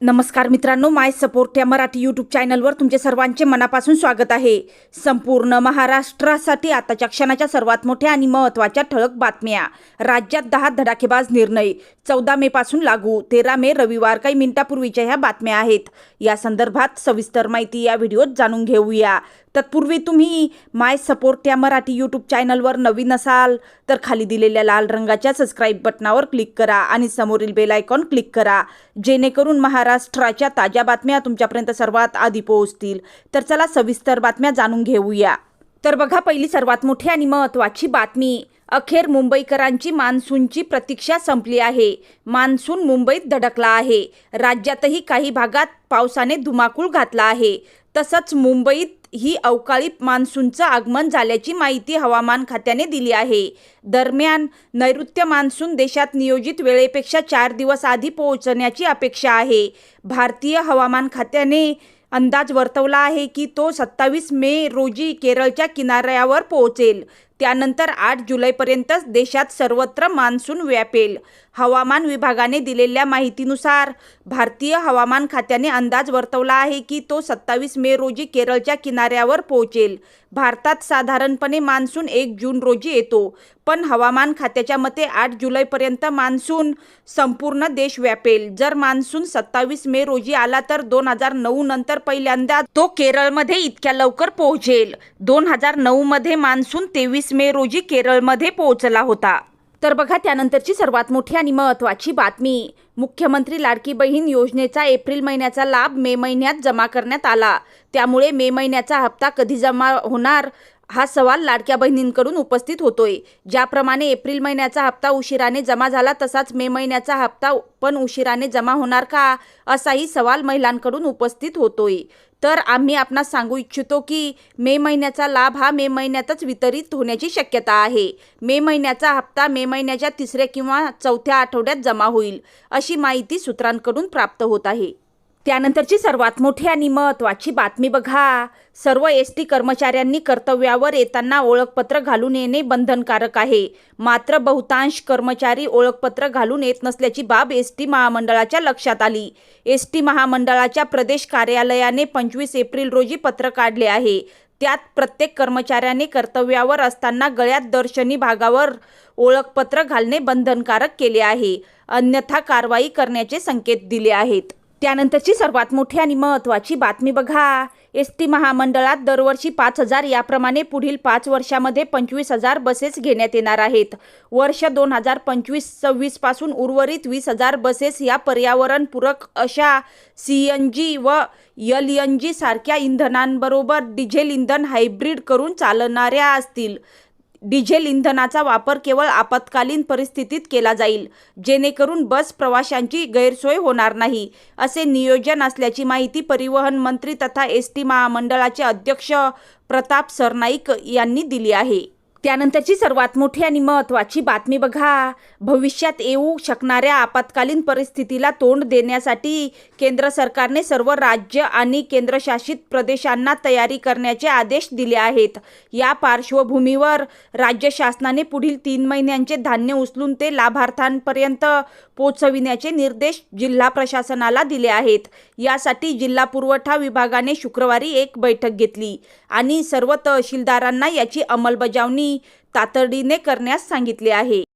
नमस्कार मित्रांनो माय सपोर्ट या मराठी यूट्यूब चॅनलवर तुमचे सर्वांचे मनापासून स्वागत आहे. संपूर्ण महाराष्ट्रासाठी आताच्या क्षणाच्या सर्वात मोठ्या आणि महत्त्वाच्या ठळक बातम्या. राज्यात दहा धडाकेबाज निर्णय चौदा मे पासून लागू तेरा मे रविवार काही मिनिटापूर्वीच्या ह्या बातम्या आहेत. या संदर्भात सविस्तर माहिती या व्हिडिओत जाणून घेऊया. तत्पूर्वी तुम्ही माय सपोर्ट या मराठी यूट्यूब चॅनलवर नवीन असाल तर खाली दिलेल्या लाल रंगाच्या सबस्क्राईब बटनावर क्लिक करा आणि समोरील बेल आयकॉन क्लिक करा. जेणेकरून महाराष्ट्राच्या ताज्या बातम्या तुमच्यापर्यंत सर्वात आधी पोहोचतील. तर चला सविस्तर बातम्या जाणून घेऊया. तर बघा पहिली सर्वात मोठी आणि महत्त्वाची बातमी. अखेर मुंबईकरांची मान्सूनची प्रतीक्षा संपली आहे. मान्सून मुंबईत धडकला आहे. राज्यातही काही भागात पावसाने धुमाकूळ घातला आहे. तसंच मुंबईत ही अवकाळी मान्सूनचं आगमन झाल्याची माहिती हवामान खात्याने दिली आहे. दरम्यान नैऋत्य मान्सून देशात नियोजित वेळेपेक्षा चार दिवस आधी पोहोचण्याची अपेक्षा आहे. भारतीय हवामान खात्याने अंदाज वर्तवला आहे की तो सत्तावीस मे रोजी केरळच्या किनाऱ्यावर पोहोचेल. त्यानंतर आठ जुलैपर्यंतच देशात सर्वत्र मान्सून व्यापेल. हवामान विभागाने दिलेल्या माहितीनुसार भारतीय हवामान खात्याने अंदाज वर्तवला आहे की तो सत्तावीस मे रोजी केरळच्या किनाऱ्यावर पोहोचेल. भारतात साधारणपणे मान्सून एक जून रोजी येतो पण हवामान खात्याच्या मते आठ जुलैपर्यंत मान्सून संपूर्ण देश व्यापेल. जर मान्सून सत्तावीस मे रोजी आला तर दोन हजार नऊ नंतर पहिल्यांदा तो केरळमध्ये इतक्या लवकर पोहोचेल. दोन हजार नऊमध्ये मान्सून तेवीस मे रोजी केरळमध्ये पोहोचला होता. तर बघा त्यानंतरची सर्वात मोठी आणि महत्त्वाची बातमी. मुख्यमंत्री लाडकी बहीण योजनेचा एप्रिल महिन्याचा लाभ मे महिन्यात जमा करण्यात आला. त्यामुळे मे महिन्याचा हप्ता कधी जमा होणार? हा सवाल लाडक्या बहिणींकडून उपस्थित होतोय. ज्याप्रमाणे एप्रिल महिन्याचा हप्ता उशिराने जमा झाला तसाच मे महिन्याचा हप्ता पण उशिराने जमा होणार का? असाही सवाल महिलांकडून उपस्थित होतोय. तर आम्ही आपणास सांगू इच्छितो की मे महिन्याचा लाभ हा मे महिन्यातच वितरित होण्याची शक्यता आहे. मे महिन्याचा हप्ता मे महिन्याच्या तिसऱ्या किंवा चौथ्या आठवड्यात जमा होईल अशी माहिती सूत्रांकडून प्राप्त होत आहे. त्यानंतरची सर्वात मोठी आणि महत्त्वाची बातमी बघा. सर्व एस टी कर्मचाऱ्यांनी कर्तव्यावर येताना ओळखपत्र घालून येणे बंधनकारक आहे. मात्र बहुतांश कर्मचारी ओळखपत्र घालून येत नसल्याची बाब एस टी महामंडळाच्या लक्षात आली. एस टी महामंडळाच्या प्रदेश कार्यालयाने पंचवीस एप्रिल रोजी पत्र काढले आहे. त्यात प्रत्येक कर्मचाऱ्याने कर्तव्यावर असताना गळ्यात दर्शनी भागावर ओळखपत्र घालणे बंधनकारक केले आहे. अन्यथा कारवाई करण्याचे संकेत दिले आहेत. त्यानंतरची सर्वात मोठी आणि महत्त्वाची बातमी बघा. एस टी महामंडळात दरवर्षी पाच हजार याप्रमाणे पुढील पाच वर्षामध्ये पंचवीस हजार बसेस घेण्यात येणार आहेत. वर्ष दोन हजार पंचवीस सव्वीसपासून उर्वरित वीस हजार बसेस या पर्यावरणपूरक अशा सी एन जी व एल एन जी सारख्या इंधनांबरोबर डिझेल इंधन हायब्रिड करून चालणाऱ्या असतील. डिझेल इंधनाचा वापर केवळ आपत्कालीन परिस्थितीत केला जाईल जेणेकरून बस प्रवाशांची गैरसोय होणार नाही असे नियोजन असल्याची माहिती परिवहन मंत्री तथा एस टी महामंडळाचे अध्यक्ष प्रताप सरनाईक यांनी दिली आहे. त्यानंतरची सर्वात मोठी आणि महत्त्वाची बातमी बघा. भविष्यात येऊ शकणाऱ्या आपत्कालीन परिस्थितीला तोंड देण्यासाठी केंद्र सरकारने सर्व राज्य आणि केंद्रशासित प्रदेशांना तयारी करण्याचे आदेश दिले आहेत. या पार्श्वभूमीवर राज्य शासनाने पुढील तीन महिन्यांचे धान्य उचलून ते लाभार्थ्यांपर्यंत पोचविण्याचे निर्देश जिल्हा प्रशासनाला दिले आहेत. यासाठी जिल्हा पुरवठा विभागाने शुक्रवारी एक बैठक घेतली आणि सर्व तहसीलदारांना याची अंमलबजावणी तातडीने करण्यास सांगितले आहे.